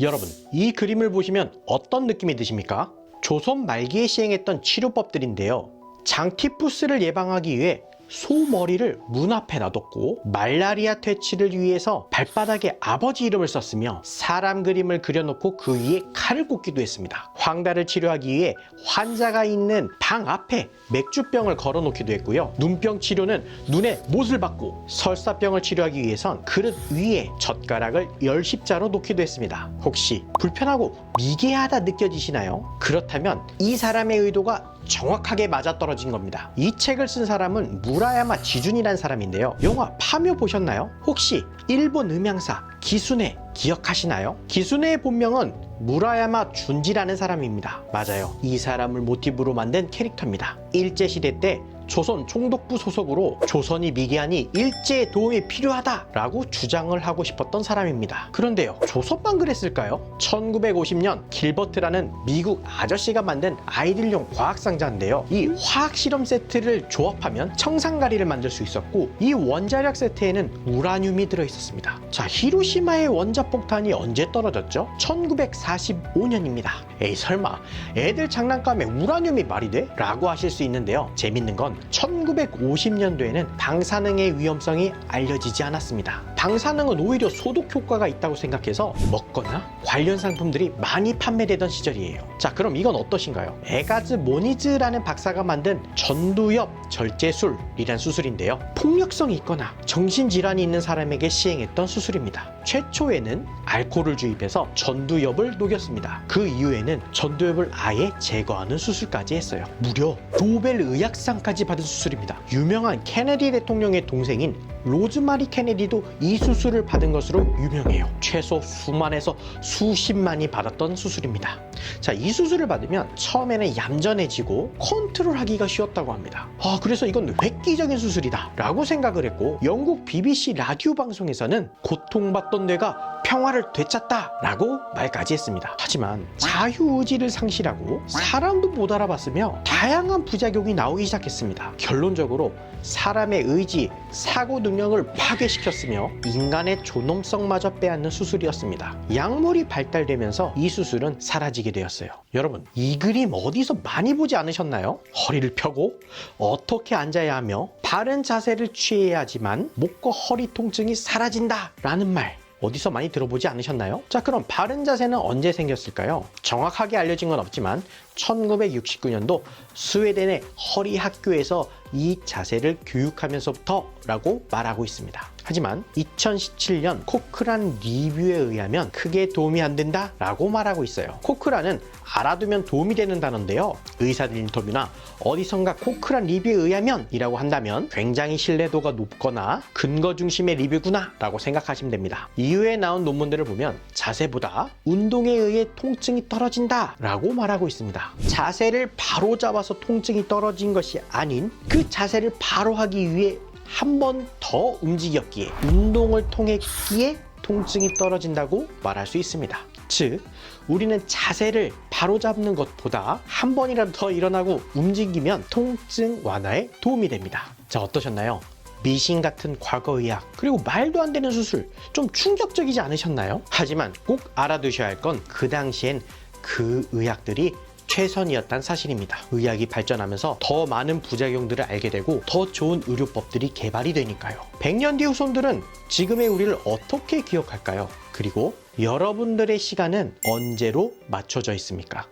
여러분, 이 그림을 보시면 어떤 느낌이 드십니까? 조선 말기에 시행했던 치료법들인데요. 장티푸스를 예방하기 위해 소 머리를 문 앞에 놔뒀고 말라리아 퇴치를 위해서 발바닥에 아버지 이름을 썼으며 사람 그림을 그려놓고 그 위에 칼을 꽂기도 했습니다. 황달을 치료하기 위해 환자가 있는 방 앞에 맥주병을 걸어놓기도 했고요. 눈병 치료는 눈에 못을 받고 설사병을 치료하기 위해선 그릇 위에 젓가락을 열십자로 놓기도 했습니다. 혹시 불편하고 미개하다 느껴지시나요? 그렇다면 이 사람의 의도가 정확하게 맞아떨어진 겁니다. 이 책을 쓴 사람은 무 라야마 지준이라는 사람인데요. 영화 파묘 보셨나요? 혹시 일본 음향사 기순에 기억하시나요? 기순의 본명은 무라야마 준지라는 사람입니다. 맞아요. 이 사람을 모티브로 만든 캐릭터입니다. 일제시대 때 조선 총독부 소속으로 조선이 미개하니 일제의 도움이 필요하다라고 주장을 하고 싶었던 사람입니다. 그런데요, 조선만 그랬을까요? 1950년 길버트라는 미국 아저씨가 만든 아이들용 과학상자인데요. 이 화학 실험 세트를 조합하면 청산가리를 만들 수 있었고 이 원자력 세트에는 우라늄이 들어 있었습니다. 자, 히로시마의 원자 폭탄이 언제 떨어졌죠? 1945년입니다. 에이 설마 애들 장난감에 우라늄이 말이 돼? 라고 하실 수 있는데요. 재밌는 건 1950년도에는 방사능의 위험성이 알려지지 않았습니다. 방사능은 오히려 소독 효과가 있다고 생각해서 먹거나 관련 상품들이 많이 판매되던 시절이에요. 자, 그럼 이건 어떠신가요? 에가즈 모니즈라는 박사가 만든 전두엽 절제술이란 수술인데요. 폭력성이 있거나 정신질환이 있는 사람에게 시행했던 수술입니다. 최초에는 알코올을 주입해서 전두엽을 녹였습니다. 그 이후에는 전두엽을 아예 제거하는 수술까지 했어요. 무려 노벨 의학상까지 받은 수술입니다. 유명한 케네디 대통령의 동생인 로즈마리 케네디도 이 수술을 받은 것으로 유명해요. 최소 수만에서 수십만이 받았던 수술입니다. 자, 이 수술을 받으면 처음에는 얌전해지고 컨트롤하기가 쉬웠다고 합니다. 아, 그래서 이건 획기적인 수술이다 라고 생각을 했고 영국 BBC 라디오 방송에서는 고통받던 뇌가 평화를 되찾다 라고 말까지 했습니다. 하지만 자유의지를 상실하고 사람도 못 알아봤으며 다양한 부작용이 나오기 시작했습니다. 결론적으로 사람의 의지, 사고 능력을 파괴시켰으며 인간의 존엄성마저 빼앗는 수술이었습니다. 약물이 발달되면서 이 수술은 사라지게 되었어요. 여러분, 이 그림 어디서 많이 보지 않으셨나요? 허리를 펴고 어떻게 앉아야 하며 바른 자세를 취해야지만 목과 허리 통증이 사라진다 라는 말 어디서 많이 들어보지 않으셨나요? 자, 그럼 바른 자세는 언제 생겼을까요? 정확하게 알려진 건 없지만 1969년도 스웨덴의 허리 학교에서 이 자세를 교육하면서부터 라고 말하고 있습니다. 하지만 2017년 코크란 리뷰에 의하면 크게 도움이 안 된다 라고 말하고 있어요. 코크란은 알아두면 도움이 되는 단어인데요. 의사들 인터뷰나 어디선가 코크란 리뷰에 의하면 이라고 한다면 굉장히 신뢰도가 높거나 근거 중심의 리뷰구나 라고 생각하시면 됩니다. 이후에 나온 논문들을 보면 자세보다 운동에 의해 통증이 떨어진다 라고 말하고 있습니다. 자세를 바로 잡아서 통증이 떨어진 것이 아닌 그 자세를 바로 하기 위해 한 번 더 움직였기에 운동을 통했기에 통증이 떨어진다고 말할 수 있습니다. 즉, 우리는 자세를 바로 잡는 것보다 한 번이라도 더 일어나고 움직이면 통증 완화에 도움이 됩니다. 자, 어떠셨나요? 미신 같은 과거 의학 그리고 말도 안 되는 수술 좀 충격적이지 않으셨나요? 하지만 꼭 알아두셔야 할 건 그 당시엔 그 의학들이 최선이었단 사실입니다. 의학이 발전하면서 더 많은 부작용들을 알게 되고 더 좋은 의료법들이 개발이 되니까요. 100년 뒤 후손들은 지금의 우리를 어떻게 기억할까요? 그리고 여러분들의 시간은 언제로 맞춰져 있습니까?